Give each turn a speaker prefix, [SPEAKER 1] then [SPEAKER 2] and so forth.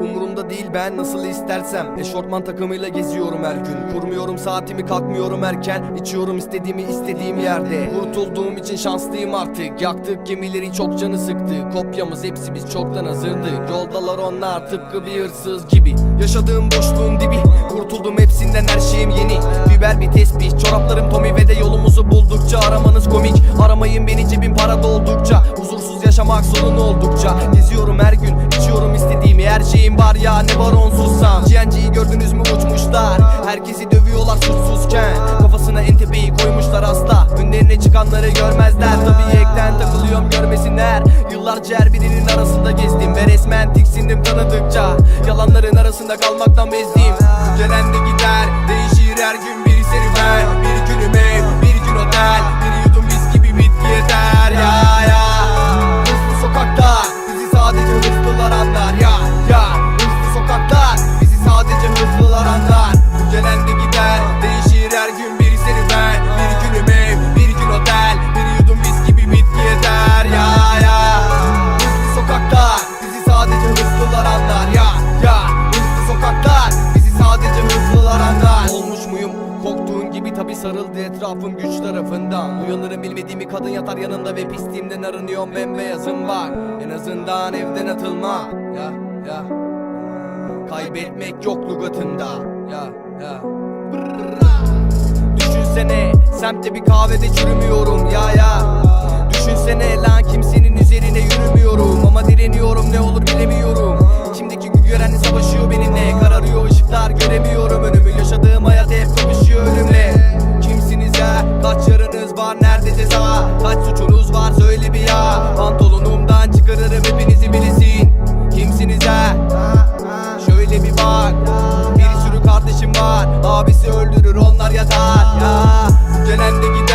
[SPEAKER 1] Umurumda değil ben nasıl istersem. Eşortman takımıyla geziyorum her gün. Kurmuyorum saatimi kalkmıyorum erken. İçiyorum istediğimi istediğim yerde. Kurtulduğum için şanslıyım artık. Yaktık gemileri çok canı sıktı. Kopyamız hepsi biz çoktan hazırdık. Yoldalar onlar tıpkı bir hırsız gibi. Yaşadığım boşluğun dibi Aramanız komik. Aramayın beni cebim para doldukça. Huzursuz yaşamak sorun oldukça. Geziyorum her gün içiyorum istediğimi Her şeyim var ya ne var onsuzsam GNG'yi gördünüz mü uçmuşlar. Herkesi dövüyorlar suçsuzken. Kafasına entepeyi koymuşlar asla. Önlerine çıkanları görmezler. Tabii ekten takılıyorum görmesinler. Yıllarca her birinin arasında gezdim Ve resmen tiksindim tanıdıkça. Yalanların arasında kalmaktan bezdim. Gelen de gider Değişir her gün bir serüven sarıldı etrafım güç tarafından. Uyanırım bilmediğimi kadın yatar yanında ve pisliğimden arınıyorum bembeyazım var En azından evden atılma Ya ya. Kaybetmek yok lugatında Ya ya. Düşünsene semtte bir kahvede çürümüyorum. Ya ya. Düşünsene lan kimsenin var nerede ceza? Kaç suçunuz var? Söyle bir ya. Pantolonumdan çıkarırım hepinizi bilisin Kimsiniz he? Şöyle bir bak. Bir sürü kardeşim var. Abisi öldürür onlar yatar. Ya. Gelen de gider.